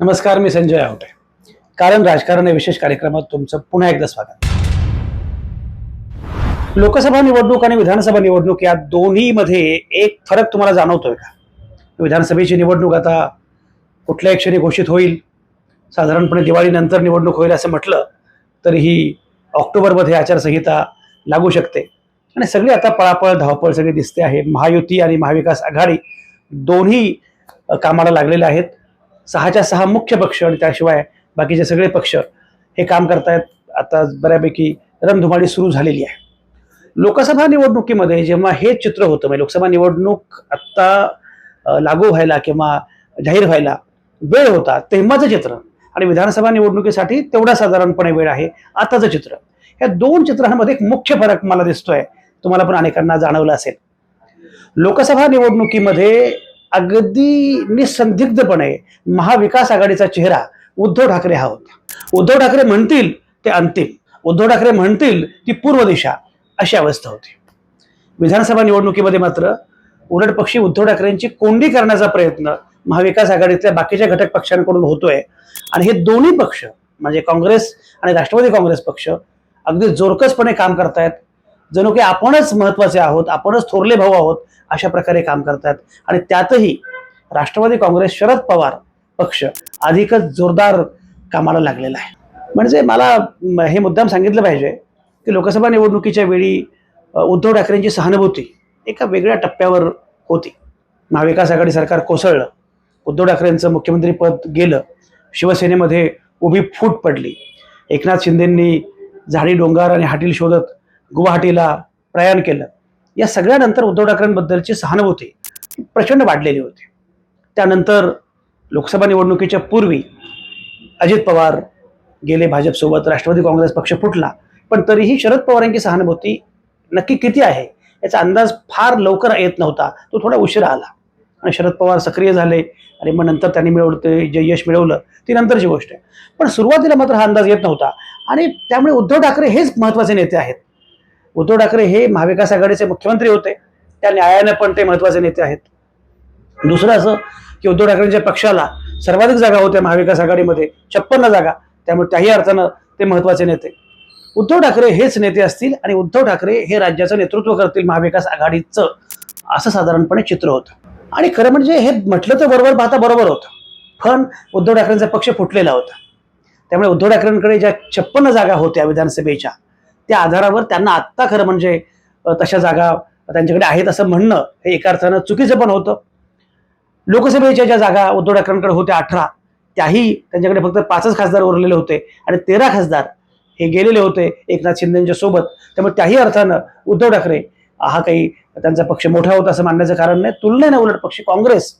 नमस्कार मी संजय आवटे. कारण राजकारण या विशेष कार्यक्रमात तुमचं पुन्हा एकदा स्वागत. लोकसभा निवडणूक आणि विधानसभा निवडणूक या दोन्हीमध्ये एक फरक तुम्हाला जाणवतोय का? विधानसभेची निवडणूक आता कुठल्याही क्षणी घोषित होईल. साधारणपणे दिवाळीनंतर निवडणूक होईल असं म्हटलं तरीही ऑक्टोबरमध्ये आचारसंहिता लागू शकते. आणि सगळी आता पळापळ धावपळ सगळी दिसते आहे. महायुती आणि महाविकास आघाडी दोन्ही कामाला लागलेले आहेत. सहाच्या सहा मुख्य पक्ष आणि त्याशिवाय बाकीचे सगळे पक्ष हे काम करतायत. आता बऱ्यापैकी रणधुमाळी सुरू झालेली आहे. लोकसभा निवडणुकीमध्ये जेव्हा हे चित्र होतं म्हणजे लोकसभा निवडणूक आत्ता लागू व्हायला किंवा जाहीर व्हायला वेळ होता तेव्हाचं चित्र. आणि विधानसभा निवडणुकीसाठी तेवढा साधारणपणे वेळ आहे आताचं चित्र. या दोन चित्रांमध्ये एक मुख्य फरक मला दिसतोय. तुम्हाला पण अनेकांना जाणवलं असेल. लोकसभा निवडणुकीमध्ये अगदी निसंदिग्धपणे महाविकास आघाडीचा चेहरा उद्धव ठाकरे हा होता. उद्धव ठाकरे म्हणतील ते अंतिम. उद्धव ठाकरे म्हणतील ती पूर्व दिशा अशी अवस्था होती. विधानसभा निवडणुकीमध्ये मात्र उलट पक्षी उद्धव ठाकरेंची कोंडी करण्याचा प्रयत्न महाविकास आघाडीतल्या बाकीच्या घटक पक्षांकडून होतोय. आणि हे दोन्ही पक्ष म्हणजे काँग्रेस आणि राष्ट्रवादी काँग्रेस पक्ष अगदी जोरकसपणे काम करतायत. जणू की आपणच महत्त्वाचे आहोत आपणच थोरले भाऊ आहोत अशा प्रकारे काम करतात आणि त्यातही राष्ट्रवादी काँग्रेस शरद पवार पक्ष अधिकच जोरदार कामाला लागलेला आहे. म्हणजे मला हे मुद्दाम सांगितलं पाहिजे की लोकसभा निवडणुकीच्या वेळी उद्धव ठाकरेंची सहानुभूती एका वेगळ्या टप्प्यावर होती. महाविकास आघाडी सरकार कोसळलं उद्धव ठाकरेंचं मुख्यमंत्रीपद गेलं शिवसेनेमध्ये उभी फूट पडली. एकनाथ शिंदेंनी झाडी डोंगर आणि हाटील शोधत गुवाहाटीला प्रयाण केलं. या सगळ्यानंतर उद्धव ठाकरेंबद्दलची सहानुभूती प्रचंड वाढलेली होती. त्यानंतर लोकसभा निवडणुकीच्या पूर्वी अजित पवार गेले भाजपसोबत राष्ट्रवादी काँग्रेस पक्ष फुटला पण तरीही शरद पवारांची सहानुभूती नक्की किती आहे याचा अंदाज फार लवकर येत नव्हता. तो थोडा उशिरा आला. आणि शरद पवार सक्रिय झाले आणि मग नंतर त्यांनी मिळवलं ते जे यश मिळवलं ती नंतरची गोष्ट आहे. पण सुरुवातीला मात्र हा अंदाज येत नव्हता. आणि त्यामुळे उद्धव ठाकरे हेच महत्त्वाचे नेते आहेत. उद्धव ठाकरे हे महाविकास आघाडीचे मुख्यमंत्री होते. त्या न्यायाने पण ते महत्त्वाचे नेते आहेत. दुसरं असं की उद्धव ठाकरेंच्या पक्षाला सर्वाधिक जागा होत्या महाविकास आघाडीमध्ये. छप्पन्न जागा. त्यामुळे त्याही अर्थानं ते महत्त्वाचे नेते. उद्धव ठाकरे हेच नेते असतील आणि उद्धव ठाकरे हे राज्याचं नेतृत्व करतील महाविकास आघाडीचं असं साधारणपणे चित्र होतं. आणि खरं म्हणजे हे म्हटलं तर बरोबर पाहता बरोबर होतं. पण उद्धव ठाकरेंचा पक्ष फुटलेला होता. त्यामुळे उद्धव ठाकरेंकडे ज्या छप्पन्न जागा होत्या विधानसभेच्या त्या आधारावर त्यांना आत्ता खरं म्हणजे तशा जागा त्यांच्याकडे आहेत असं म्हणणं हे एका अर्थानं चुकीचं पण होतं. लोकसभेच्या ज्या जागा उद्धव ठाकरेंकडे होत्या अठरा त्याही त्यांच्याकडे फक्त पाचच खासदार उरलेले होते आणि तेरा खासदार हे गेलेले होते एकनाथ शिंदेच्या सोबत. त्यामुळे त्याही अर्थानं उद्धव ठाकरे हा काही त्यांचा पक्ष मोठा होता असं मानण्याचं कारण नाही. तुलनेने उलट पक्ष काँग्रेस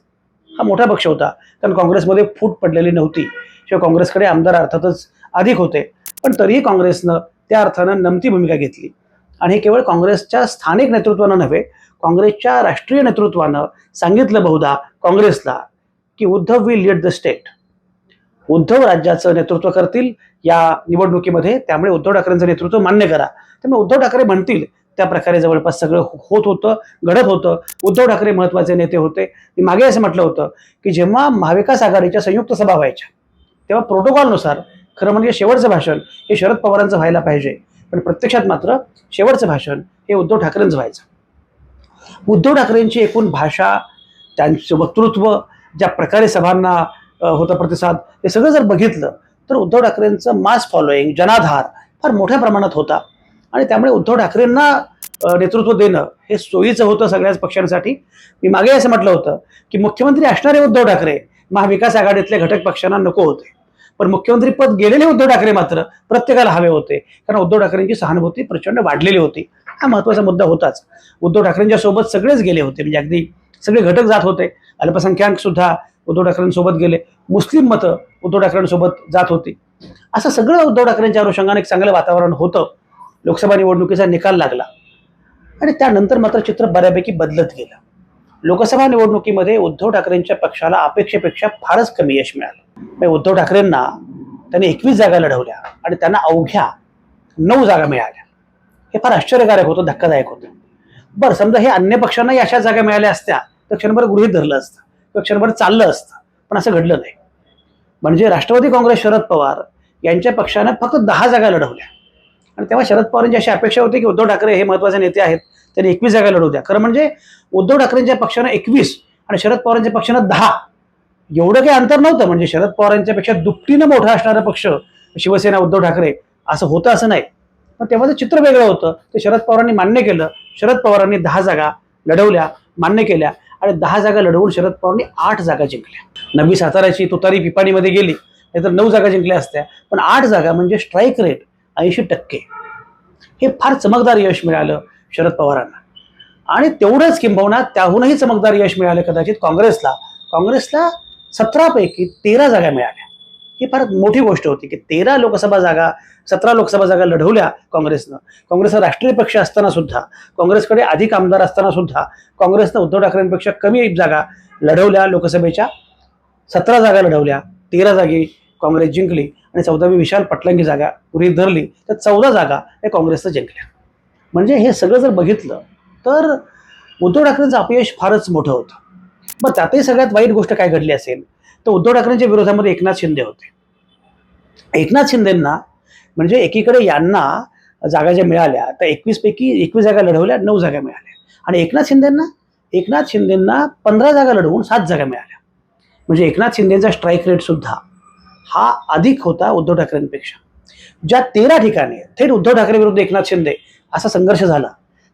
हा मोठा पक्ष होता. कारण काँग्रेसमध्ये फूट पडलेली नव्हती. शिवाय काँग्रेसकडे आमदार अर्थातच अधिक होते. पण तरीही काँग्रेसनं त्या अर्थानं नमती भूमिका घेतली. आणि हे केवळ काँग्रेसच्या स्थानिक नेतृत्वानं नव्हे काँग्रेसच्या राष्ट्रीय नेतृत्वानं सांगितलं बहुधा काँग्रेसला की Uddhav will lead the state Uddhav राज्याचं नेतृत्व करतील या निवडणुकीमध्ये त्यामुळे उद्धव ठाकरेंचं नेतृत्व मान्य करा. त्यामुळे उद्धव ठाकरे म्हणतील त्या प्रकारे जवळपास सगळं हो- होत होतं घडत होतं. उद्धव ठाकरे महत्त्वाचे नेते होते. मी मागे असं म्हटलं होतं की जेव्हा महाविकास आघाडीच्या संयुक्त सभा व्हायच्या तेव्हा प्रोटोकॉलनुसार खरं म्हणजे शेवटचं भाषण हे शरद पवारांचं व्हायला पाहिजे. पण प्रत्यक्षात मात्र शेवटचं भाषण हे उद्धव ठाकरेंचं व्हायचं. उद्धव ठाकरेंची एकूण भाषा त्यांचं वक्तृत्व ज्या प्रकारे सभांना होता प्रतिसाद हे सगळं जर बघितलं तर उद्धव ठाकरेंचं मास फॉलोईंग जनाधार फार मोठ्या प्रमाणात होता. आणि त्यामुळे उद्धव ठाकरेंना नेतृत्व देणं हे सोयीचं होतं सगळ्याच पक्षांसाठी. मी मागे असं म्हटलं होतं की मुख्यमंत्री असणारे उद्धव ठाकरे महाविकास आघाडीतल्या घटक पक्षांना नको होते. पण मुख्यमंत्री पद गेलेले उद्धव ठाकरे मात्र प्रत्येकाला हवे होते. कारण उद्धव ठाकरेंची सहानुभूती प्रचंड वाढलेली होती. हा महत्त्वाचा मुद्दा होताच. उद्धव ठाकरेंच्या सोबत सगळेच गेले होते. म्हणजे अगदी सगळे घटक जात होते. अल्पसंख्याक सुद्धा उद्धव ठाकरेंसोबत गेले. मुस्लिम मतं उद्धव ठाकरेंसोबत जात होती. असं सगळं उद्धव ठाकरेंच्या अनुषंगाने एक चांगलं वातावरण होतं. लोकसभा निवडणुकीचा निकाल लागला. आणि त्यानंतर मात्र चित्र बऱ्यापैकी बदलत गेलं. लोकसभा निवडणुकीमध्ये उद्धव ठाकरेंच्या पक्षाला अपेक्षेपेक्षा फारच कमी यश मिळालं. उद्धव ठाकरेंना त्यांनी एकवीस जागा लढवल्या आणि त्यांना अवघ्या नऊ जागा मिळाल्या. हे फार आश्चर्यकारक होतं धक्कादायक होतं. बरं समजा हे अन्य पक्षांनाही अशा जागा मिळाल्या असत्या तर क्षणभर गृहीत धरलं असतं किंवा क्षणभर चाललं असतं पण असं घडलं नाही. म्हणजे राष्ट्रवादी काँग्रेस शरद पवार यांच्या पक्षानं फक्त दहा जागा लढवल्या. आणि तेव्हा शरद पवारांची अशी अपेक्षा होती की उद्धव ठाकरे हे महत्त्वाचे नेते आहेत त्यांनी एकवीस जागा लढवू द्या. खरं म्हणजे उद्धव ठाकरेंच्या पक्षानं एकवीस आणि शरद पवारांच्या पक्षानं दहा. एवढं काही अंतर नव्हतं. म्हणजे शरद पवारांच्या पेक्षा दुपटीनं मोठा असणारा पक्ष शिवसेना उद्धव ठाकरे असं होतं असं नाही. पण तेव्हा ते चित्र वेगळं होतं. ते शरद पवारांनी मान्य केलं. शरद पवारांनी दहा जागा लढवल्या मान्य केल्या. आणि दहा जागा लढवून शरद पवारांनी आठ जागा जिंकल्या. नवी साताराची तुतारी पिपाणीमध्ये गेली नाहीतर नऊ जागा जिंकल्या असत्या. पण आठ जागा म्हणजे स्ट्राईक रेट ऐंशी टक्के. हे फार चमकदार यश मिळालं शरद पवारांना. आणि तेवढंच किंबहुना त्याहूनही चमकदार यश मिळालं कदाचित काँग्रेसला. काँग्रेसला सतरापैकी तेरा जागा मिळाल्या. ही फार मोठी गोष्ट होती की तेरा लोकसभा जागा सतरा लोकसभा जागा लढवल्या काँग्रेसनं. काँग्रेस हा राष्ट्रीय पक्ष असताना सुद्धा काँग्रेसकडे अधिक आमदार असताना सुद्धा काँग्रेसनं उद्धव ठाकरेंपेक्षा कमी जागा लढवल्या लोकसभेच्या सतरा जागा लढवल्या तेरा जागी काँग्रेस जिंकली आणि चौदावी विशाल पटलंगी जागा उरी धरली तर चौदा जागा हे काँग्रेसनं जिंकल्या. म्हणजे हे सगळं जर बघितलं तर उद्धव ठाकरेंचं अपयश फारच मोठं होतं. मग त्यातही सगळ्यात वाईट गोष्ट काय घडली असेल तर उद्धव ठाकरेंच्या विरोधामध्ये एकनाथ शिंदे होते. एकनाथ शिंदेंना म्हणजे एकीकडे यांना जागा ज्या मिळाल्या त्या एकवीस पैकी एकवीस जागा लढवल्या नऊ जागा मिळाल्या. आणि एकनाथ शिंदेंना एकनाथ शिंदेंना पंधरा जागा लढवून सात जागा मिळाल्या. म्हणजे एकनाथ शिंदेंचा स्ट्राईक रेटसुद्धा हा अधिक होता उद्धव ठाकरेंपेक्षा. ज्या तेरा ठिकाणी थेट उद्धव ठाकरे विरुद्ध एकनाथ शिंदे असा संघर्ष झाला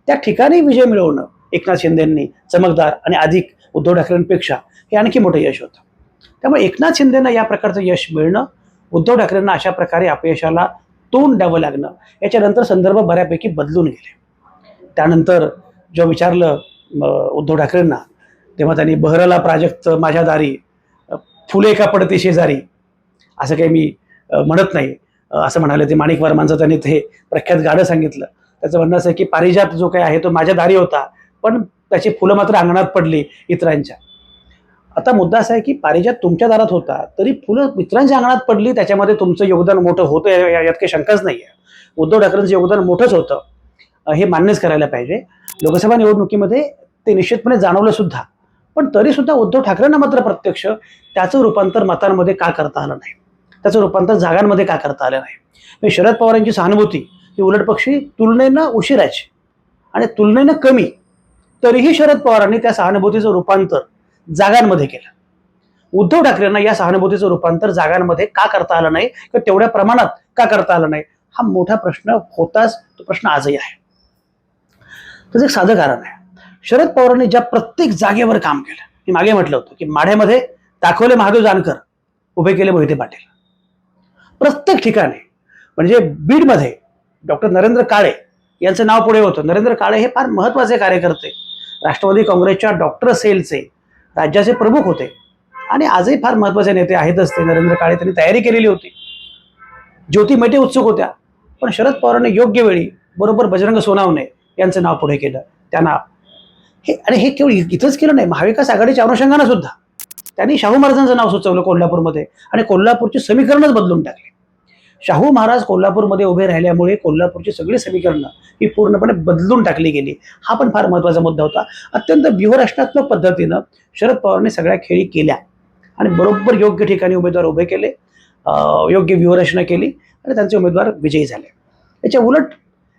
त्या ठिकाणी विजय मिळवणं एकनाथ शिंदेंनी चमकदार आणि अधिक उद्धव ठाकरेंपेक्षा हे आणखी मोठं यश होतं. त्यामुळे एकनाथ शिंदेना या प्रकारचं यश मिळणं उद्धव ठाकरेंना अशा प्रकारे अपयशाला तोंड द्यावं लागणं याच्यानंतर संदर्भ बऱ्यापैकी बदलून गेले. त्यानंतर जेव्हा विचारलं उद्धव ठाकरेंना तेव्हा त्यांनी बहरला प्राजक्त माझ्या दारी फुले का पडते शेजारी असं काही मी म्हणत नाही. असं म्हणाले ते माणिक वर्मांचं त्यांनी ते प्रख्यात गाणं सांगितलं. त्याचं म्हणणं असं की पारिजात जो काही आहे तो माझ्या दारी होता पण त्याची फुलं मात्र अंगणात पडली इतरांच्या. आता मुद्दा असा आहे की पारिजात तुमच्या दारात होता तरी फुलं मित्रांच्या अंगणात पडली त्याच्यामध्ये तुमचं योगदान मोठं होतं या- यात काही शंकाच नाही आहे उद्धव ठाकरेंचं योगदान मोठंच होतं. हे मान्यच करायला पाहिजे. लोकसभा निवडणुकीमध्ये ते निश्चितपणे जाणवलं सुद्धा. पण तरी सुद्धा उद्धव ठाकरेंना मात्र प्रत्यक्ष त्याचं रूपांतर मतांमध्ये का करता आलं नाही? त्याचं रूपांतर जागांमध्ये का करता आलं नाही? म्हणजे शरद पवारांची सहानुभूती ही उलटपक्षी तुलनेनं उशिराची आणि तुलनेनं कमी तरीही शरद पवारांनी त्या सहानुभूतीचं रूपांतर जागांमध्ये केलं. उद्धव ठाकरेंना या सहानुभूतीचं रूपांतर जागांमध्ये का करता आलं नाही? किंवा तेवढ्या प्रमाणात का करता आलं नाही? हा मोठा प्रश्न होताच तो प्रश्न आजही आहे. त्याचं एक साधं कारण आहे. शरद पवारांनी ज्या प्रत्येक जागेवर काम केलं मी मागे म्हटलं होतं की माढ्यामध्ये दाखवले महादेव जानकर उभे केले मोहिते पाटील. प्रत्येक ठिकाणी म्हणजे बीडमध्ये डॉक्टर नरेंद्र काळे यांचं नाव पुढे होतं. नरेंद्र काळे हे फार महत्त्वाचे कार्यकर्ते. राष्ट्रवादी काँग्रेसच्या डॉक्टर सेलचे राज्याचे प्रमुख होते. आणि आजही फार महत्त्वाचे नेते आहेतच ते. नरेंद्र काळे त्यांनी तयारी केलेली होती. ज्योती मेटे उत्सुक होत्या. पण शरद पवारांनी योग्य वेळी बरोबर बजरंग सोनावणे यांचं नाव पुढे केलं. त्यांना हे आणि हे केवळ इथंच केलं नाही महाविकास आघाडीच्या अनुषंगानं सुद्धा. त्यांनी शाहू महाराजांचं नाव सुचवलं कोल्हापूरमध्ये. आणि कोल्हापूरची समीकरणच बदलून टाकली. शाहू महाराज कोल्हापूरमध्ये उभे राहिल्यामुळे कोल्हापूरची सगळी समीकरणं ही पूर्णपणे बदलून टाकली गेली. हा पण फार महत्त्वाचा मुद्दा होता. अत्यंत व्यूहरचनात्मक पद्धतीनं शरद पवारांनी सगळ्या खेळी केल्या. आणि बरोबर योग्य ठिकाणी उमेदवार उभे केले योग्य व्यूहरचना केली आणि त्यांचे उमेदवार विजयी झाले. याच्या उलट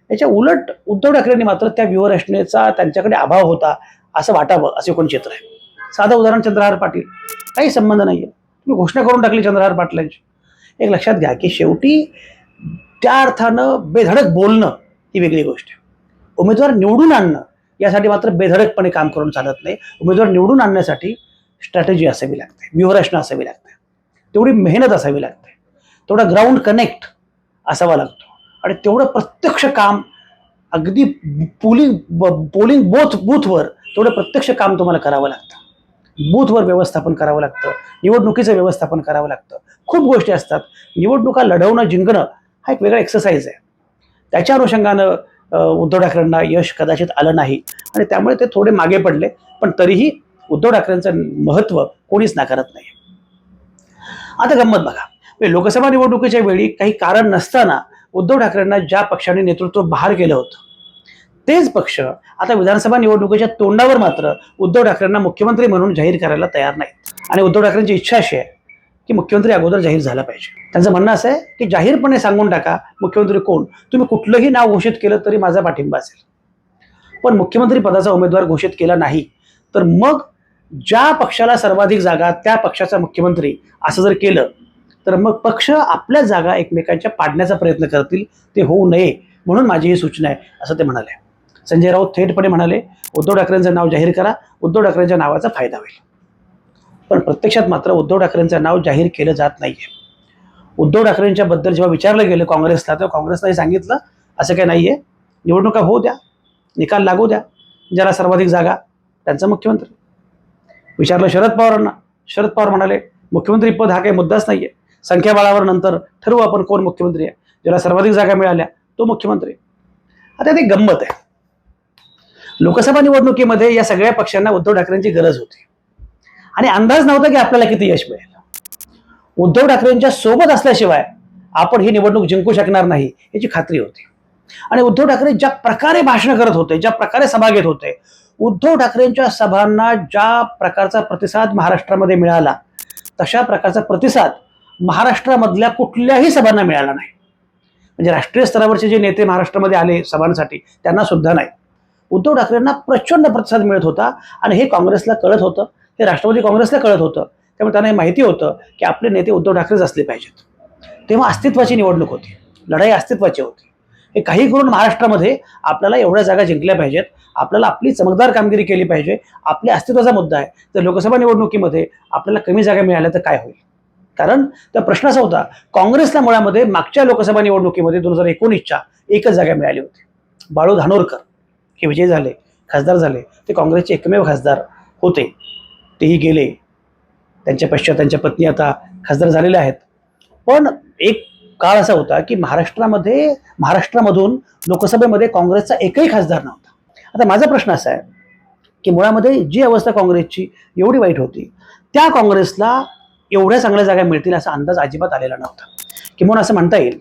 याच्या उलट उद्धव ठाकरेंनी मात्र त्या व्यूहरचनेचा त्यांच्याकडे अभाव होता असं वाटावं असे कोण चित्र आहे. साधं उदाहरण चंद्रहार पाटील. काही संबंध नाही आहे तुम्ही घोषणा करून टाकली चंद्रहार पाटलांची. एक लक्षात घ्या की शेवटी त्या अर्थानं बेधडक बोलणं ही वेगळी गोष्ट आहे. उमेदवार निवडून आणणं यासाठी मात्र बेधडकपणे काम करून चालत नाही. उमेदवार निवडून आणण्यासाठी स्ट्रॅटेजी असावी लागते व्यूहरचना असावी लागते तेवढी मेहनत असावी लागते तेवढा ग्राउंड कनेक्ट असावा लागतो आणि तेवढं प्रत्यक्ष काम अगदी पोलिंग पोलिंग बोथ बूथवर तेवढं प्रत्यक्ष काम तुम्हाला करावं लागतं. बूथवर व्यवस्थापन करावं लागतं निवडणुकीचं व्यवस्थापन करावं लागतं. खूप गोष्टी असतात. निवडणुका लढवणं जिंकणं हा एक वेगळा एक्सरसाइज आहे. त्याच्या अनुषंगानं उद्धव ठाकरेंना यश कदाचित आलं नाही. आणि त्यामुळे ते थोडे मागे पडले पण तरीही उद्धव ठाकरेंचं महत्त्व कोणीच नाकारत नाही. आता गंमत बघा. म्हणजे लोकसभा निवडणुकीच्या वेळी काही कारण नसताना उद्धव ठाकरेंना ज्या पक्षाने नेतृत्व बहाल केलं होतं तेच पक्ष आता विधानसभा निवडणुकीच्या तोंडावर मात्र उद्धव ठाकरेंना मुख्यमंत्री म्हणून जाहीर करायला तयार नाहीत. आणि उद्धव ठाकरेंची इच्छा अशी आहे की मुख्यमंत्री अगोदर जाहीर झाला पाहिजे. त्यांचं म्हणणं असं आहे की जाहीरपणे सांगून टाका मुख्यमंत्री कोण? तुम्ही कुठलंही नाव घोषित केलं तरी माझा पाठिंबा असेल. पण मुख्यमंत्री पदाचा उमेदवार घोषित केला नाही तर मग ज्या पक्षाला सर्वाधिक जागा त्या पक्षाचा मुख्यमंत्री असं जर केलं तर मग पक्ष आपल्या जागा एकमेकांच्या पाडण्याचा प्रयत्न करतील ते होऊ नये म्हणून माझी ही सूचना आहे असं ते म्हणाले. संजय राऊत थेटपणे म्हणाले उद्धव ठाकरेंचं नाव जाहीर करा उद्धव ठाकरेंच्या नावाचा फायदा होईल. पण प्रत्यक्षात मात्र उद्धव ठाकरेंचं नाव जाहीर केलं जात नाहीये. उद्धव ठाकरेंच्या बद्दल जेव्हा विचारलं गेलं काँग्रेसला तेव्हा काँग्रेसलाही सांगितलं असं काही नाहीये. निवडणुका होऊ द्या निकाल लागू द्या ज्याला सर्वाधिक जागा त्यांचा मुख्यमंत्री. विचारलं शरद पवारांना शरद पवार म्हणाले मुख्यमंत्री पद हा काही मुद्दाच नाहीये. संख्याबळावर नंतर ठरवू आपण कोण मुख्यमंत्री आहे. ज्याला सर्वाधिक जागा मिळाल्या तो मुख्यमंत्री आता ते गंमत आहे. लोकसभा निवडणुकीमध्ये या सगळ्या पक्षांना उद्धव ठाकरेंची गरज होती. आणि अंदाज नव्हता की आपल्याला किती यश मिळेल. उद्धव ठाकरेंच्या सोबत असल्याशिवाय आपण ही निवडणूक जिंकू शकणार नाही याची खात्री होती. आणि उद्धव ठाकरे ज्या प्रकारे भाषण करत होते ज्या प्रकारे सभा घेत होते उद्धव ठाकरेंच्या सभांना ज्या प्रकारचा प्रतिसाद महाराष्ट्रामध्ये मिळाला तशा प्रकारचा प्रतिसाद महाराष्ट्रामधल्या कुठल्याही सभांना मिळाला नाही. म्हणजे राष्ट्रीय स्तरावरचे जे नेते महाराष्ट्रामध्ये आले सभांसाठी त्यांना सुद्धा नाही. उद्धव ठाकरेंना प्रचंड प्रतिसाद मिळत होता आणि हे काँग्रेसला कळत होतं. हे राष्ट्रवादी काँग्रेसला कळत होतं. त्यामुळे त्यांना हे माहिती होतं की आपले नेते उद्धव ठाकरेच असले पाहिजेत. तेव्हा अस्तित्वाची निवडणूक होती. लढाई अस्तित्वाची होती. हे काही करून महाराष्ट्रामध्ये आपल्याला एवढ्या जागा जिंकल्या पाहिजेत. आपल्याला आपली चमकदार कामगिरी केली पाहिजे. आपल्या अस्तित्वाचा मुद्दा आहे. तर लोकसभा निवडणुकीमध्ये आपल्याला कमी जागा मिळाल्या तर काय होईल? कारण त्या प्रश्न असा होता काँग्रेसला मुळामध्ये मागच्या लोकसभा निवडणुकीमध्ये दोन हजार एकोणीसच्या एकच जागा मिळाली होती. बाळू धानोरकर हे विजय झाले खासदार झाले. ते काँग्रेसचे एकमेव खासदार होते. तेही गेले. त्यांच्या पश्चात त्यांच्या पत्नी आता खासदार झालेल्या आहेत. पण एक काळ असा होता की महाराष्ट्रामध्ये महाराष्ट्रामधून लोकसभेमध्ये काँग्रेसचा एकही खासदार नव्हता. आता माझा प्रश्न असा आहे की मुळामध्ये जी अवस्था काँग्रेसची एवढी वाईट होती त्या काँग्रेसला एवढ्या चांगल्या जागा मिळतील असा अंदाज अजिबात आलेला नव्हता. किंवा असं म्हणता येईल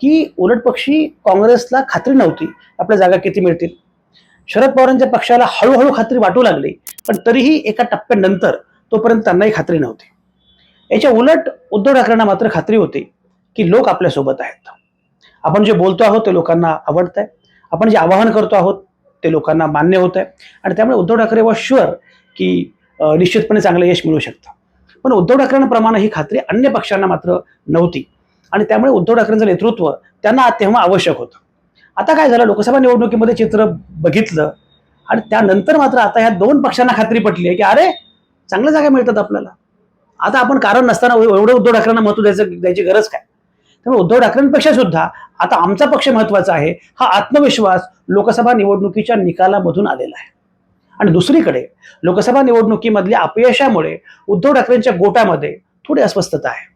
की उलटपक्षी काँग्रेसला खात्री नव्हती आपल्या जागा किती मिळतील. शरद पवारांच्या पक्षाला हळूहळू खात्री वाटू लागली पण तरीही एका टप्प्यानंतर तोपर्यंत त्यांनाही खात्री नव्हती. याच्या उलट उद्धव ठाकरेंना मात्र खात्री होती की लोक आपल्यासोबत आहेत. आपण जे बोलतो आहोत ते लोकांना आवडत आहे आपण जे आवाहन करतो आहोत ते लोकांना मान्य होत आहे आणि त्यामुळे उद्धव ठाकरे व शुअर की निश्चितपणे चांगलं यश मिळू शकतं. पण उद्धव ठाकरेंप्रमाणे ही खात्री अन्य पक्षांना मात्र नव्हती. आणि त्यामुळे उद्धव ठाकरेंचं नेतृत्व त्यांना तेव्हा आवश्यक होतं. आता काय झालं? लोकसभा निवडणुकीमध्ये चित्र बघितलं आणि त्यानंतर मात्र आता ह्या दोन पक्षांना खात्री पटली आहे की अरे चांगल्या जागा मिळतात आपल्याला. आता आपण कारण नसताना एवढं उद्धव ठाकरेंना महत्त्व द्यायचं द्यायची गरज काय? त्यामुळे उद्धव ठाकरेंपेक्षा सुद्धा आता आमचा पक्ष महत्त्वाचा आहे हा आत्मविश्वास लोकसभा निवडणुकीच्या निकालामधून आलेला आहे. आणि दुसरीकडे लोकसभा निवडणुकीमधल्या अपयशामुळे उद्धव ठाकरेंच्या गोटामध्ये थोडी अस्वस्थता आहे.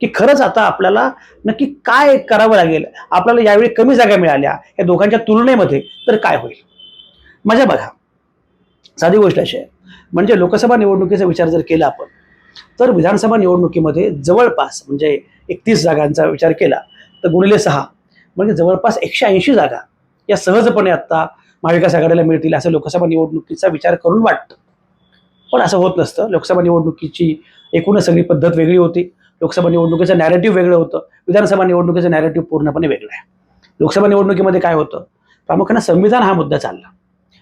की खरंच आता आपल्याला नक्की काय करावं लागेल? आपल्याला यावेळी कमी जागा मिळाल्या या दोघांच्या तुलनेमध्ये तर काय होईल? माझ्या बघा. साधी गोष्ट अशी आहे. म्हणजे लोकसभा निवडणुकीचा विचार जर केला आपण तर विधानसभा निवडणुकीमध्ये जवळपास म्हणजे एकतीस जागांचा विचार केला तर गुणिले सहा म्हणजे जवळपास एकशे ऐंशी जागा या सहजपणे आत्ता महाविकास आघाडीला मिळतील असं लोकसभा निवडणुकीचा विचार करून वाटतं. पण असं होत नसतं. लोकसभा निवडणुकीची एकूणच सगळी पद्धत वेगळी होती. लोकसभा निवडणुकीचं नॅरेटिव्ह वेगळं होतं. विधानसभा निवडणुकीचं नॅरेटिव्ह पूर्णपणे वेगळं आहे. लोकसभा निवडणुकीमध्ये काय होतं? प्रामुख्याने संविधान हा मुद्दा चालला.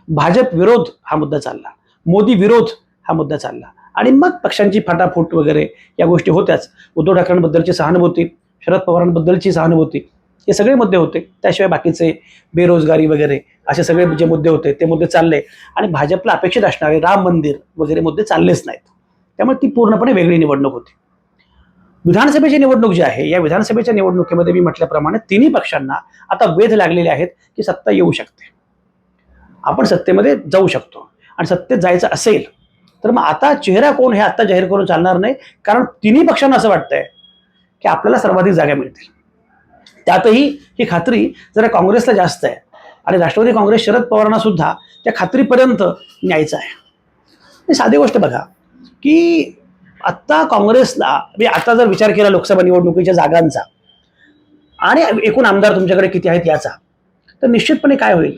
भाजप विरोध हा मुद्दा चालला. मोदी विरोध हा मुद्दा चालला. आणि मग पक्षांची फाटाफूट वगैरे या गोष्टी होत्याच. उद्धव ठाकरेंबद्दलची सहानुभूती शरद पवारांबद्दलची सहानुभूती हे सगळे मुद्दे होते. त्याशिवाय बाकीचे बेरोजगारी वगैरे असे सगळे जे मुद्दे होते ते मुद्दे चालले. आणि भाजपला अपेक्षित असणारे राम मंदिर वगैरे मुद्दे चाललेच नाहीत. त्यामुळे ती पूर्णपणे वेगळी निवडणूक होती. विधानसभेची निवडणूक जी आहे या विधानसभेच्या निवडणुकीमध्ये मी म्हटल्याप्रमाणे तिन्ही पक्षांना आता वेध लागलेले आहेत की सत्ता येऊ शकते. आपण सत्तेमध्ये जाऊ शकतो. आणि सत्तेत जायचं असेल तर मग आता चेहरा कोण हे आता जाहीर करून चालणार नाही. कारण तिन्ही पक्षांना असं वाटतंय की आपल्याला सर्वाधिक जागा मिळतील. त्यातही ही खात्री जरा काँग्रेसला जास्त आहे. आणि राष्ट्रवादी काँग्रेस शरद पवारांना सुद्धा त्या खात्रीपर्यंत न्यायचं आहे. साधी गोष्ट बघा की आत्ता काँग्रेसला म्हणजे आता जर विचार केला लोकसभा निवडणुकीच्या जागांचा आणि एकूण आमदार तुमच्याकडे किती आहेत याचा तर निश्चितपणे काय होईल?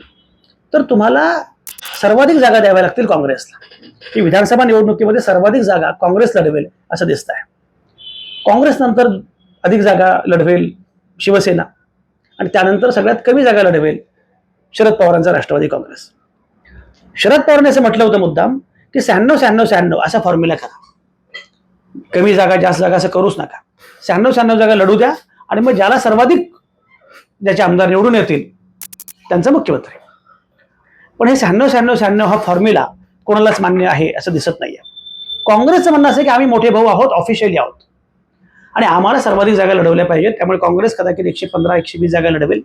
तर तुम्हाला सर्वाधिक जागा द्याव्या लागतील काँग्रेसला. की विधानसभा निवडणुकीमध्ये सर्वाधिक जागा काँग्रेस लढवेल असं दिसत आहे काँग्रेस नंतर अधिक जागा लढवेल शिवसेना आणि त्यानंतर सगळ्यात कमी जागा लढवेल शरद पवारांचा राष्ट्रवादी काँग्रेस. शरद पवारांनी असं म्हटलं होतं मुद्दाम की शहाण्णव शहाण्णव शहाण्णव असा फॉर्म्युला करा. कमी जागा जास्त जागा असं करूच नका. शहाण्णव शहाण्णव जागा लढू द्या आणि मग ज्याला सर्वाधिक ज्याचे आमदार निवडून येतील त्यांचा मुख्यमंत्री. पण हे शहाण्णव शहाण्णव शहाण्णव हा फॉर्म्युला कोणालाच मान्य आहे असं दिसत नाहीये. काँग्रेसचं म्हणणं असं की आम्ही मोठे भाऊ आहोत ऑफिशियली आहोत. आणि आम्हाला सर्वाधिक जागा लढवल्या पाहिजेत त्यामुळे काँग्रेस कदाचित एकशे पंधरा एकशे वीस जागा लढवेल.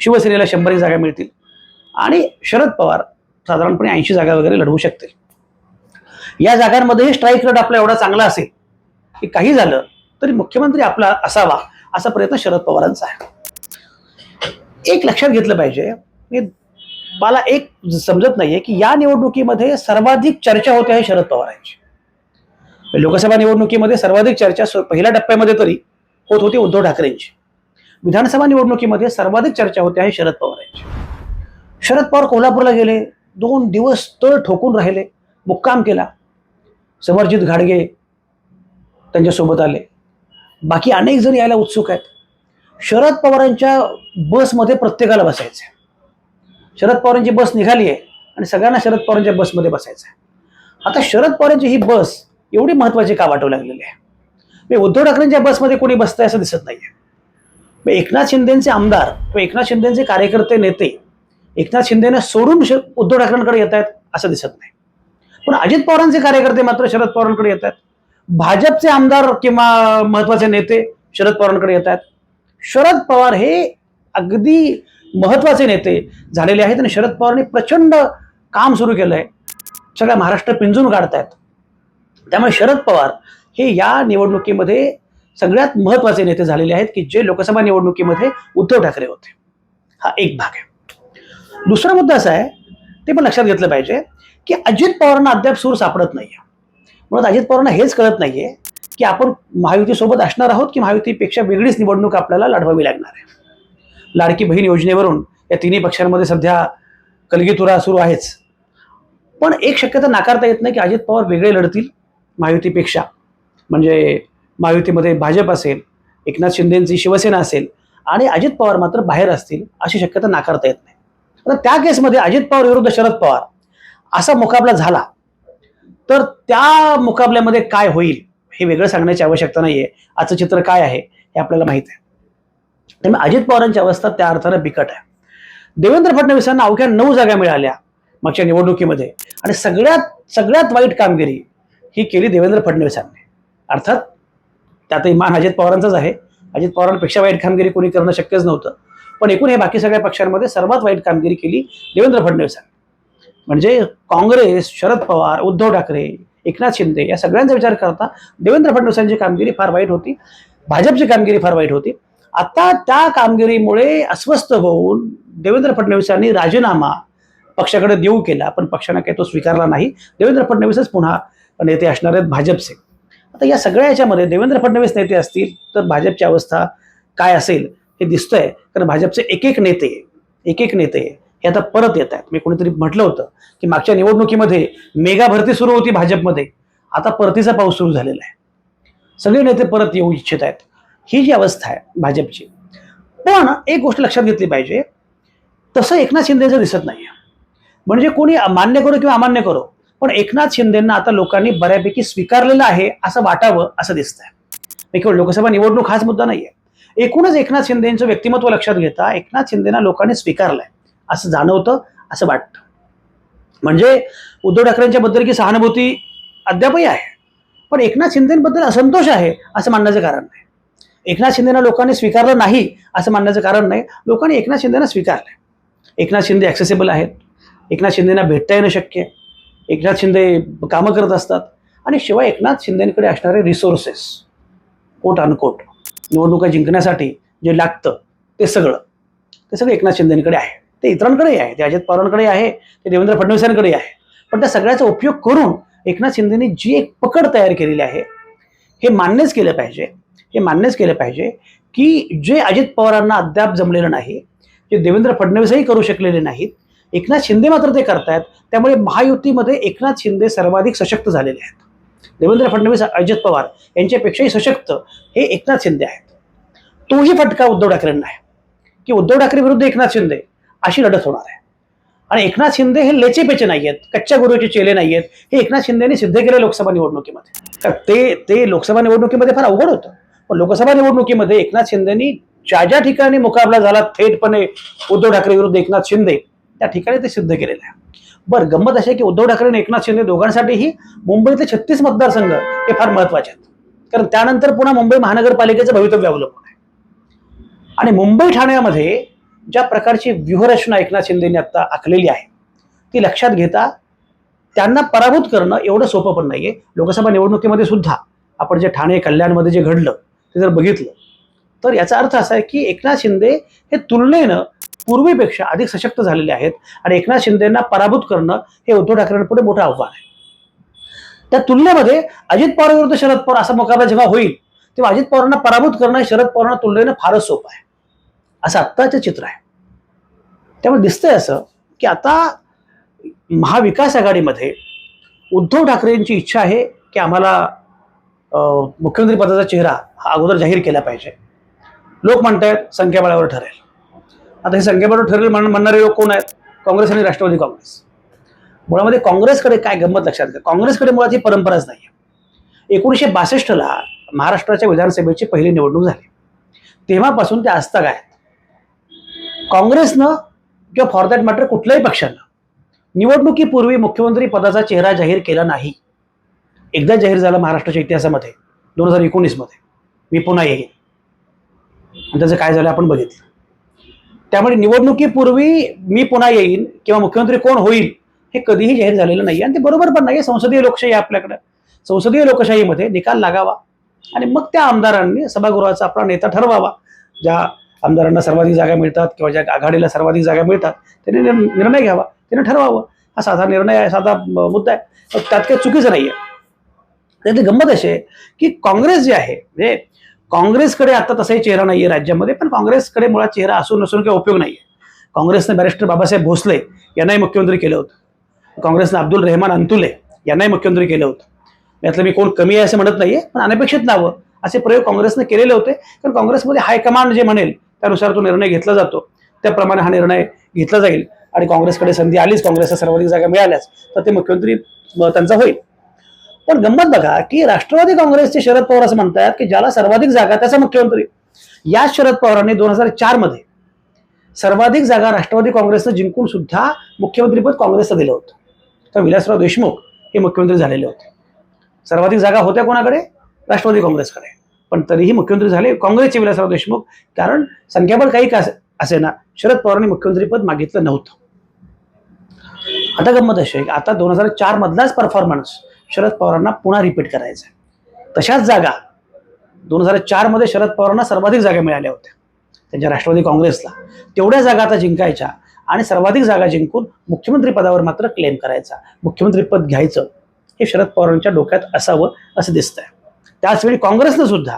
शिवसेनेला शंभर जागा मिळतील. आणि शरद पवार साधारणपणे ऐंशी जागा वगैरे लढवू शकतील. या जागांमध्येही स्ट्राईक रेट आपला एवढा चांगला असेल की काही झालं तरी मुख्यमंत्री आपला असावा असा प्रयत्न शरद पवारांचा आहे. एक लक्षात घेतलं पाहिजे मी मला एक समजत नाहीये की या निवडणुकीमध्ये सर्वाधिक चर्चा होते आहे शरद पवारांची. लोकसभा निवडणुकीमध्ये सर्वाधिक चर्चा पहिल्या टप्प्यामध्ये तरी होत होती उद्धव ठाकरेंची. विधानसभा निवडणुकीमध्ये सर्वाधिक चर्चा होते आहे शरद पवारांची. शरद पवार कोल्हापूरला गेले दोन दिवस तळ ठोकून राहिले मुक्काम केला. समरजित घाडगे त्यांच्यासोबत आले. बाकी अनेक जण यायला उत्सुक आहेत. शरद पवारांच्या बसमध्ये प्रत्येकाला बसायचं शरद पवारांची बस निघाली आहे आणि सगळ्यांना शरद पवारांच्या बसमध्ये बसायचं आहे आता शरद पवारांची ही बस एवढी महत्वाची का वाटू लागलेली आहे? मी उद्धव ठाकरेंच्या बसमध्ये कोणी बसतंय असं दिसत नाही मग एकनाथ शिंदेचे आमदार किंवा एकनाथ शिंदेचे कार्यकर्ते नेते एकनाथ शिंदेने सोडून श- उद्धव ठाकरेंकडे येत आहेत असं दिसत नाही. पण अजित पवारांचे कार्यकर्ते मात्र शरद पवारांकडे येत आहेत. भाजपचे आमदार किंवा महत्त्वाचे नेते शरद पवारांकडे येत आहेत. शरद पवार हे अगदी महत्त्वाचे नेते झालेले आहेत आणि शरद पवारांनी प्रचंड काम सुरू केलं आहे सगळ्या महाराष्ट्र पिंजून काढतायत त्यामुळे शरद पवार हे या निवडणुकीमध्ये सगळ्यात महत्त्वाचे नेते झालेले आहेत की जे लोकसभा निवडणुकीमध्ये उद्धव ठाकरे होते. हा एक भाग आहे. दुसरा मुद्दा असा आहे ते पण लक्षात घेतलं पाहिजे की अजित पवारांना अद्याप सूर सापडत नाहीये. म्हणून अजित पवारांना हेच कळत नाहीये की आपण महायुतीसोबत असणार आहोत की महायुतीपेक्षा वेगळीच निवडणूक आपल्याला लढवावी लागणार आहे. लाडकी बहीण योजनेवरून या तिन्ही पक्षांमध्ये सध्या कलगीतुरा सुरू आहेच. पण एक शक्यता नाकारता येत नाही की अजित पवार वेगळे लढतील महायुतीपेक्षा. म्हणजे महायुतीमध्ये भाजप असेल एकनाथ शिंदेंची शिवसेना असेल आणि अजित पवार मात्र बाहेर असतील अशी शक्यता नाकारता येत नाही. आता त्या केसमध्ये अजित पवार विरुद्ध शरद पवार. असा मुकाबला झाला. तर त्या मुकाबल्यामध्ये काय होईल हे वेगळं सांगण्याची आवश्यकता नाहीये. आजचं चित्र काय आहे हे आपल्याला माहीत आहे. त्यामुळे अजित पवारांची अवस्था त्या अर्थानं बिकट आहे. देवेंद्र फडणवीसांना अवघ्या नऊ जागा मिळाल्या मागच्या निवडणुकीमध्ये. आणि सगळ्यात सगळ्यात वाईट कामगिरी ही केली देवेंद्र फडणवीसांनी. अर्थात त्यातही मान अजित पवारांचाच आहे. अजित पवारांपेक्षा वाईट कामगिरी कोणी करणं शक्यच नव्हतं. पण एकूण हे बाकी सगळ्या पक्षांमध्ये सर्वात वाईट कामगिरी केली देवेंद्र फडणवीसांनी म्हणजे काँग्रेस शरद पवार उद्धव ठाकरे एकनाथ शिंदे या सगळ्यांचा विचार करता देवेंद्र फडणवीसांची कामगिरी फार वाईट होती. भाजपची कामगिरी फार वाईट होती. आता त्या कामगिरीमुळे अस्वस्थ होऊन देवेंद्र फडणवीसांनी राजीनामा पक्षाकडे देऊ केला पण पक्षानं काही तो स्वीकारला नाही. देवेंद्र फडणवीसच पुन्हा नेते असणार आहेत भाजपचे. आता या सगळ्या याच्यामध्ये देवेंद्र फडणवीस नेते असतील तर भाजपची अवस्था काय असेल? हे दिसतंय कारण भाजपचे एक एक नेते एक एक नेते हे आता परत येत आहेत. मी कोणीतरी म्हटलं होतं की मागच्या निवडणुकीमध्ये मेगा भरती सुरू होती भाजपमध्ये. आता परतीचा पाऊस सुरू झालेला आहे. सगळे नेते परत येऊ इच्छित आहेत. ही जी अवस्था आहे भाजपची. पण एक गोष्ट लक्षात घेतली पाहिजे तसं एकनाथ शिंदेचं दिसत नाही म्हणजे कोणी मान्य करो किंवा अमान्य करो पण एकनाथ शिंदेंना आता लोकांनी बऱ्यापैकी स्वीकारलेलं आहे असं वाटावं असं दिसतंय. केवळ लोकसभा निवडणूक हाच मुद्दा नाहीये. एकूणच एकनाथ शिंदेचं व्यक्तिमत्व लक्षात घेता एकनाथ शिंदेना लोकांनी स्वीकारलंय. असं जाणवतं असं वाटतं. म्हणजे उद्धव ठाकरेंच्या बद्दल की सहानुभूती अद्यापही आहे. पण एकनाथ शिंदेबद्दल असंतोष आहे असं मानण्याचं कारण नाही. एकनाथ शिंदेना लोकांनी स्वीकारलं नाही असं मानण्याचं कारण नाही. लोकांनी एकनाथ शिंदेना स्वीकारलं एकनाथ शिंदे ॲक्सेसिबल आहेत. एकनाथ शिंदेना भेटता येणं शक्य आहे. एकनाथ शिंदे कामं करत असतात. आणि शिवाय एकनाथ शिंदेकडे असणारे रिसोर्सेस कोट अनकोट निवडणुका जिंकण्यासाठी जे लागतं ते सगळं. ते सगळं एकनाथ शिंदेकडे आहे. ते इतरांकडेही आहे. ते अजित पवारांकडे आहे. ते देवेंद्र फडणवीसांकडे आहे. पण त्या सगळ्याचा उपयोग करून एकनाथ शिंदेने जी एक पकड तयार केलेली आहे हे मान्यच केलं पाहिजे. हे मान्यच केलं पाहिजे की जे अजित पवारांना अद्याप जमलेलं नाही जे देवेंद्र फडणवीसही करू शकलेले नाहीत एकनाथ शिंदे मात्र ते करतायत. त्यामुळे महायुतीमध्ये एकनाथ शिंदे सर्वाधिक सशक्त झालेले आहेत. देवेंद्र फडणवीस अजित पवार यांच्यापेक्षाही सशक्त हे एकनाथ शिंदे आहेत. तोही फटका उद्धव ठाकरेंना आहे. की उद्धव ठाकरे विरुद्ध एकनाथ शिंदे अशी लढत होणार आहे. आणि एकनाथ शिंदे हे लेचेपेचे नाही आहेत कच्च्या गुरुचे चेले नाही आहेत. हे एकनाथ शिंदेने सिद्ध केले लोकसभा निवडणुकीमध्ये. तर ते ते लोकसभा निवडणुकीमध्ये फार अवघड होतं. पण लोकसभा निवडणुकीमध्ये एकनाथ शिंदेनी ज्या ज्या ठिकाणी मुकाबला झाला थेटपणे उद्धव ठाकरे विरुद्ध एकनाथ शिंदे त्या ठिकाणी ते सिद्ध केलेलं आहे. बरं गंमत अशी आहे की उद्धव ठाकरे आणि एकनाथ शिंदे दोघांसाठीही मुंबईतले छत्तीस मतदारसंघ हे फार महत्त्वाचे आहेत. कारण त्यानंतर पुन्हा मुंबई महानगरपालिकेचं भवितव्य अवलंबून आहे. आणि मुंबई ठाण्यामध्ये ज्या प्रकारची व्यूहरचना एकनाथ शिंदेनी आता आखलेली आहे ती लक्षात घेता त्यांना पराभूत करणं एवढं सोपं पण नाहीये. लोकसभा निवडणुकीमध्ये सुद्धा आपण जे ठाणे कल्याणमध्ये जे घडलं ते जर बघितलं तर याचा अर्थ असा आहे की एकनाथ शिंदे हे तुलनेनं पूर्वीपेक्षा अधिक सशक्त झालेले आहेत आणि एकनाथ शिंदेना पराभूत करणं हे उद्धव ठाकरेंपुढे मोठं आव्हान आहे. त्या तुलनेमध्ये अजित पवार विरुद्ध शरद पवार असा मुकाबला जेव्हा होईल तेव्हा अजित पवारांना पराभूत करणं शरद पवारांना तुलनेनं फारच सोपं आहे. असं आत्ताचं चित्र आहे. त्यामुळे दिसतंय असं की आता महाविकास आघाडीमध्ये उद्धव ठाकरेंची इच्छा आहे की आम्हाला अं, मुख्यमंत्री पदाचा चेहरा हा अगोदर जाहीर केला पाहिजे. लोक म्हणतायत संख्याबळावर ठरेल. आता हे संख्याबळावर ठरेल म्हण- म्हणणारे लोक कोण आहेत? काँग्रेस आणि राष्ट्रवादी काँग्रेस. मुळामध्ये काँग्रेसकडे काय गंमत लक्षात घ्या. काँग्रेसकडे मुळात ही परंपराच नाही आहे एकोणीसशे बासष्टला महाराष्ट्राच्या विधानसभेची पहिली निवडणूक झाली. तेव्हापासून ते आजताग आहेत. काँग्रेसनं किंवा फॉर दॅट मॅटर कुठल्याही पक्षानं निवडणुकीपूर्वी मुख्यमंत्री पदाचा चेहरा जाहीर केला नाही. एकदा जाहीर झाला महाराष्ट्राच्या इतिहासामध्ये दोन हजार एकोणीसमध्ये. मी पुन्हा येईन. आणि त्याचं काय झालं आपण बघितलं. त्यामुळे निवडणुकीपूर्वी मी पुन्हा येईन किंवा मुख्यमंत्री कोण होईल हे कधीही जाहीर झालेलं नाही आणि ते बरोबर पण नाही. संसदीय लोकशाही आपल्याकडं आपल्याकडे. संसदीय लोकशाहीमध्ये निकाल लागावा आणि मग त्या आमदारांनी सभागृहाचा आपला नेता ठरवावा. ज्या आमदारांना सर्वाधिक जागा मिळतात किंवा ज्या आघाडीला सर्वाधिक जागा मिळतात त्यांनी निर्णय घ्यावा. त्याने ठरवावं. हा साधा निर्णय आहे साधा मुद्दा आहे. त्यात काही चुकीचं नाही आहे त्यातली गंमत अशी आहे की काँग्रेस जे आहे म्हणजे काँग्रेसकडे आता तसाही चेहरा नाही आहे राज्यामध्ये पण काँग्रेसकडे मुळात चेहरा असून नसून काही उपयोग नाही आहे काँग्रेसने बॅरिस्टर बाबासाहेब भोसले यांनाही मुख्यमंत्री केलं होतं. काँग्रेसनं अब्दुल रेहमान अंतुले यांनाही मुख्यमंत्री केलं होतं. यातलं मी कोण कमी आहे असं म्हणत नाहीये पण अनपेक्षित नावं असे प्रयोग काँग्रेसने केलेले होते. कारण काँग्रेसमध्ये हायकमांड जे म्हणेल त्यानुसार तो निर्णय घेतला जातो. त्याप्रमाणे हा निर्णय घेतला जाईल. आणि काँग्रेसकडे संधी आलीच काँग्रेसला सर्वाधिक जागा मिळाल्याच तर ते मुख्यमंत्री त्यांचा होईल. पण गंमत बघा की राष्ट्रवादी काँग्रेसचे शरद पवार असं म्हणतात की ज्याला सर्वाधिक जागा त्याचा मुख्यमंत्री. या शरद पवारांनी दोन हजार चारमध्ये सर्वाधिक जागा राष्ट्रवादी काँग्रेसनं जिंकून सुद्धा मुख्यमंत्रीपद काँग्रेसला दिलं होतं. तर विलासराव देशमुख हे मुख्यमंत्री झालेले होते. सर्वाधिक जागा होत्या कोणाकडे? राष्ट्रवादी काँग्रेसकडे. पण तरीही मुख्यमंत्री झाले काँग्रेसचे विलासराव देशमुख. कारण संख्याबळ काही का असे ना शरद पवारांनी मुख्यमंत्रीपद मागितलं नव्हतं. आता गंमत अशी आहे की आता दोन हजार चार मधलाच परफॉर्मन्स शरद पवारांना पुन्हा रिपीट करायचा आहे. तशाच जागा दोन हजार चारमध्ये शरद पवारांना सर्वाधिक जागा मिळाल्या होत्या. त्यांच्या राष्ट्रवादी काँग्रेसला. तेवढ्या जागा आता जिंकायच्या आणि सर्वाधिक जागा जिंकून मुख्यमंत्री पदावर मात्र क्लेम करायचा. मुख्यमंत्रीपद घ्यायचं हे शरद पवारांच्या डोक्यात असावं असं दिसतंय. त्याचवेळी काँग्रेसनं सुद्धा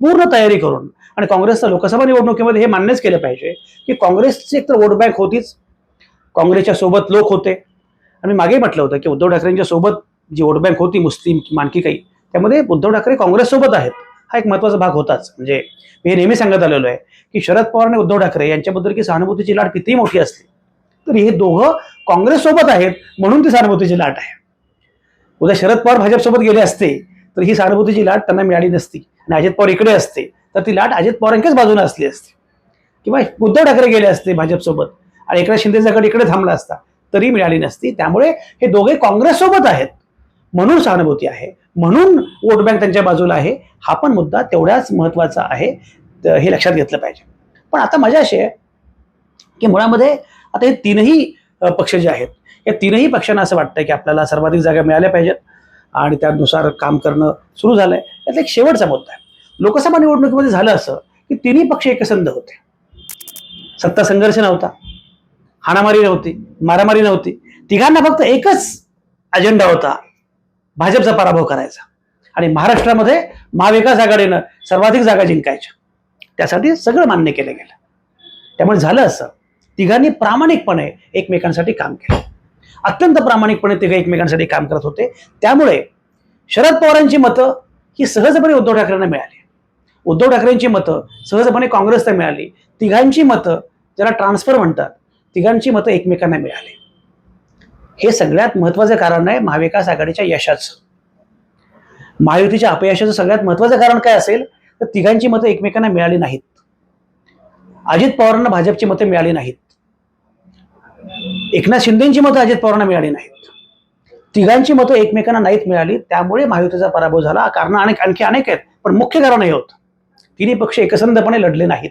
पूर्ण तयारी करून आणि काँग्रेसनं लोकसभा निवडणुकीमध्ये हे मान्यच केलं पाहिजे की काँग्रेसची एकतर वोट बँक होतीच. काँग्रेसच्या सोबत लोक होते. आणि मागे म्हटलं होतं की उद्धव ठाकरेंच्या सोबत जी वोट बँक होती मुस्लिम किंवा आणखी काही त्यामध्ये उद्धव ठाकरे काँग्रेससोबत आहेत. हा एक महत्त्वाचा भाग होताच. म्हणजे मी नेहमी सांगत आलेलो आहे की शरद पवार आणि उद्धव ठाकरे यांच्याबद्दल की सहानुभूतीची लाट कितीही मोठी असली तरी हे दोघं काँग्रेससोबत आहेत म्हणून ती सहानुभूतीची लाट आहे. उद्या शरद पवार भाजपसोबत गेले असते तर ही सहानुभूतीची लाट त्यांना मिळाली नसती. आणि अजित पवार इकडे असते तर ती लाट अजित पवारांच्याच बाजूने असली असती. किंवा उद्धव ठाकरे गेले असते भाजपसोबत आणि एकनाथ शिंदेचा गट इकडे थांबला असता तरी मिळाली नसती. त्यामुळे हे दोघे काँग्रेससोबत आहेत. म्हणून सहानुभूती आहे. म्हणून वोट बँक त्यांच्या बाजूला आहे. हा पण मुद्दा तेवढाच महत्त्वाचा आहे. हे लक्षात घेतलं पाहिजे. पण आता मजा अशी आहे की मुळामध्ये आता हे तीनही पक्ष जे आहेत या तीनही पक्षांना असं वाटतं की आपल्याला सर्वाधिक जागा मिळाल्या पाहिजेत आणि त्यानुसार काम करणं सुरू झालंय. यातला एक शेवटचा मुद्दा आहे. लोकसभा निवडणुकीमध्ये झालं असं की तिन्ही पक्ष एकसंध होते. सत्ता संघर्ष नव्हता. हाणामारी नव्हती मारामारी नव्हती. तिघांना फक्त एकच अजेंडा होता. भाजपचा पराभव करायचा. आणि महाराष्ट्रामध्ये महाविकास आघाडीनं सर्वाधिक जागा जिंकायच्या. त्यासाठी सगळं मान्य केलं गेलं. त्यामुळे झालं असं. तिघांनी प्रामाणिकपणे एकमेकांसाठी काम केलं. अत्यंत प्रामाणिकपणे तिघे एकमेकांसाठी काम करत होते. त्यामुळे शरद पवारांची मतं ही सहजपणे उद्धव ठाकरेंना मिळाली. उद्धव ठाकरेंची मतं सहजपणे काँग्रेसला मिळाली. तिघांची मतं ज्याला ट्रान्सफर म्हणतात तिघांची मतं एकमेकांना मिळाली. हे सगळ्यात महत्वाचं कारण आहे महाविकास आघाडीच्या यशाचं. महायुतीच्या अपयशाचं सगळ्यात महत्वाचं कारण काय असेल तर तिघांची मतं एकमेकांना मिळाली नाहीत. अजित पवारांना भाजपची मतं मिळाली नाहीत. एकनाथ शिंदेची मतं अजित पवारांना मिळाली नाहीत. तिघांची मतं एकमेकांना नाहीत मिळाली त्यामुळे महायुतीचा पराभव झाला. कारण अनेक आणखी अनेक आहेत पण मुख्य कारण हे होतं. तिन्ही पक्ष एकसंधपणे लढले नाहीत.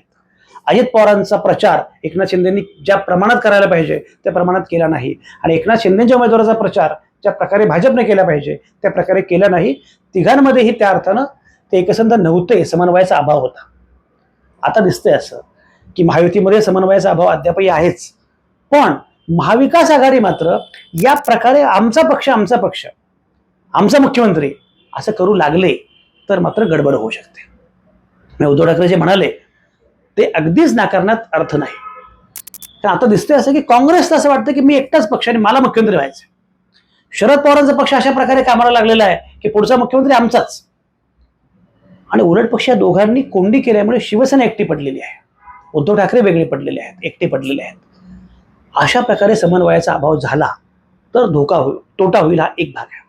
अजित पवारांचा प्रचार एकनाथ शिंदेनी ज्या प्रमाणात करायला पाहिजे त्या प्रमाणात केला नाही. आणि एकनाथ शिंदेच्या उमेदवाराचा प्रचार ज्या प्रकारे भाजपने केला पाहिजे त्या प्रकारे केला नाही तिघांमध्येही त्या अर्थानं ते एकसंध नव्हते समन्वयाचा अभाव होता. आता दिसतंय असं की महायुतीमध्ये समन्वयाचा अभाव अद्यापही आहेच. पण महाविकास आघाडी मात्र या प्रकारे आमचा पक्ष आमचा पक्ष आमचा मुख्यमंत्री असं करू लागले तर मात्र गडबड होऊ शकते. उद्धव ठाकरे जे म्हणाले ते अगदीच नाकारण्यात अर्थ नाही. कारण आता दिसतंय असं की काँग्रेसला असं वाटतं की मी एकटाच पक्षाने मला मुख्यमंत्री व्हायचं शरद पवारांचा पक्ष अशा प्रकारे कामाला लागलेला आहे की पुढचा मुख्यमंत्री आमचाच. आणि उलट पक्ष या दोघांनी कोंडी केल्यामुळे शिवसेना एकटी पडलेली आहे. उद्धव ठाकरे वेगळे पडलेले आहेत एकटे पडलेले आहेत. अशा प्रकारे समन्वयाचा अभाव झाला तर धोका होईल तोटा होईल हा एक भाग आहे.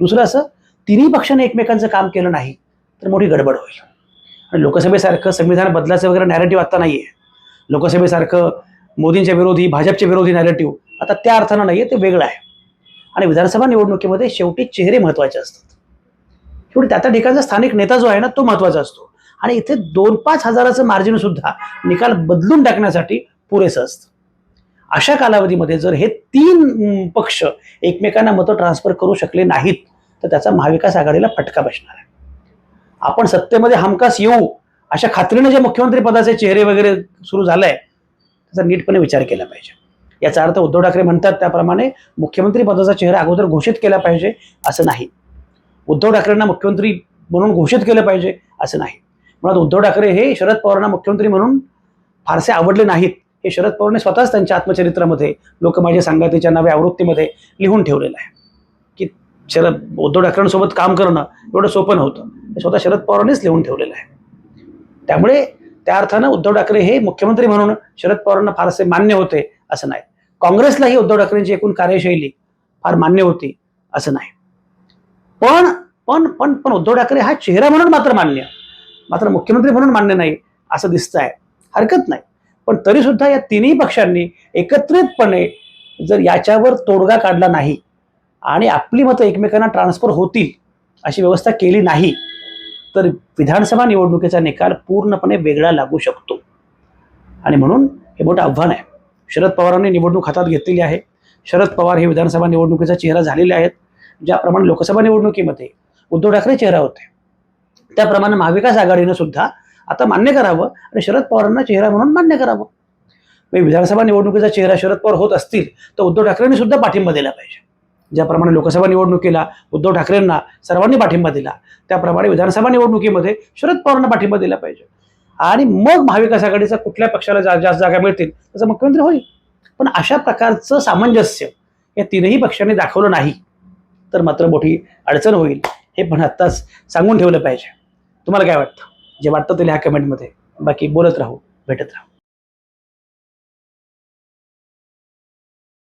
दुसरं असं तिन्ही पक्षाने एकमेकांचं काम केलं नाही तर मोठी गडबड होईल. आणि लोकसभेसारखं संविधान बदलाचं वगैरे नॅरेटिव्ह आता नाही आहे लोकसभेसारखं मोदींच्या विरोधी भाजपच्या विरोधी नॅरेटिव्ह आता त्या अर्थानं नाही आहे ते वेगळं आहे. आणि विधानसभा निवडणुकीमध्ये शेवटी चेहरे महत्त्वाचे असतात. शेवटी त्या त्या ठिकाणचा स्थानिक नेता जो आहे ना तो महत्त्वाचा असतो. आणि इथे दोन पाच हजाराचं मार्जिन सुद्धा निकाल बदलून टाकण्यासाठी पुरेसं असतं. अशा कालावधीमध्ये जर हे तीन पक्ष एकमेकांना मतं ट्रान्सफर करू शकले नाहीत तर त्याचा महाविकास आघाडीला फटका बसणार आहे. आपण सत्तेमध्ये हमखास येऊ अशा खात्रीने जे मुख्यमंत्री पदाचे चेहरे वगैरे सुरू झालाय त्याचा नीटपणे विचार केला पाहिजे. याचा अर्थ उद्धव ठाकरे म्हणतात त्याप्रमाणे मुख्यमंत्री पदाचा चेहरा अगोदर घोषित केला पाहिजे असं नाही. उद्धव ठाकरेंना मुख्यमंत्री म्हणून घोषित केलं पाहिजे असं नाही. मुळात उद्धव ठाकरे हे शरद पवारांना मुख्यमंत्री म्हणून फारसे आवडले नाहीत. हे शरद पवारांनी स्वतःच त्यांच्या आत्मचरित्रामध्ये लोक माझ्या संगातीच्या नव्या आवृत्तीमध्ये लिहून ठेवलेलं आहे. शरद उद्धव ठाकरेंसोबत काम करणं एवढं सोपं नव्हतं. हे स्वतः शरद पवारांनीच लिहून ठेवलेलं आहे. त्यामुळे त्या अर्थानं उद्धव ठाकरे हे मुख्यमंत्री म्हणून शरद पवारांना फारसे मान्य होते असं नाही. काँग्रेसलाही उद्धव ठाकरेंची एकूण कार्यशैली फार मान्य होती असं नाही. पण पण पण पण उद्धव ठाकरे हा चेहरा म्हणून मात्र मान्य. मात्र मुख्यमंत्री म्हणून मान्य नाही असं दिसत आहे हरकत नाही. पण तरी सुद्धा या तिन्ही पक्षांनी एकत्रितपणे जर याच्यावर तोडगा काढला नाही आणि आपली मतं एकमेकांना ट्रान्सफर होतील अशी व्यवस्था केली नाही तर विधानसभा निवडणुकीचा निकाल पूर्णपणे वेगळा लागू शकतो. आणि म्हणून हे मोठं आव्हान आहे. शरद पवारांनी निवडणूक हातात घेतलेली आहे. शरद पवार हे विधानसभा निवडणुकीचा चेहरा झालेले आहेत. ज्याप्रमाणे लोकसभा निवडणुकीमध्ये उद्धव ठाकरे चेहरा होते त्याप्रमाणे महाविकास आघाडीनं सुद्धा आता मान्य करावं आणि शरद पवारांना चेहरा म्हणून मान्य करावं. म्हणजे विधानसभा निवडणुकीचा चेहरा शरद पवार होत असतील तर उद्धव ठाकरेंनी सुद्धा पाठिंबा दिला पाहिजे. ज्याप्रमाणे लोकसभा निवडणुकीला उद्धव ठाकरेंना सर्वांनी पाठिंबा दिला त्याप्रमाणे विधानसभा निवडणुकीमध्ये शरद पवारांना पाठिंबा दिला पाहिजे. आणि मग महाविकास आघाडीचा कुठल्या पक्षाला जा जास्त जागा मिळतील त्याचा मुख्यमंत्री होईल. पण अशा प्रकारचं सामंजस्य या तीनही पक्षांनी दाखवलं नाही तर मात्र मोठी अडचण होईल हे पण आत्ताच सांगून ठेवलं पाहिजे. तुम्हाला काय वाटतं? जे वाटतं ते लिहा कमेंटमध्ये. बाकी बोलत राहू भेटत राहू.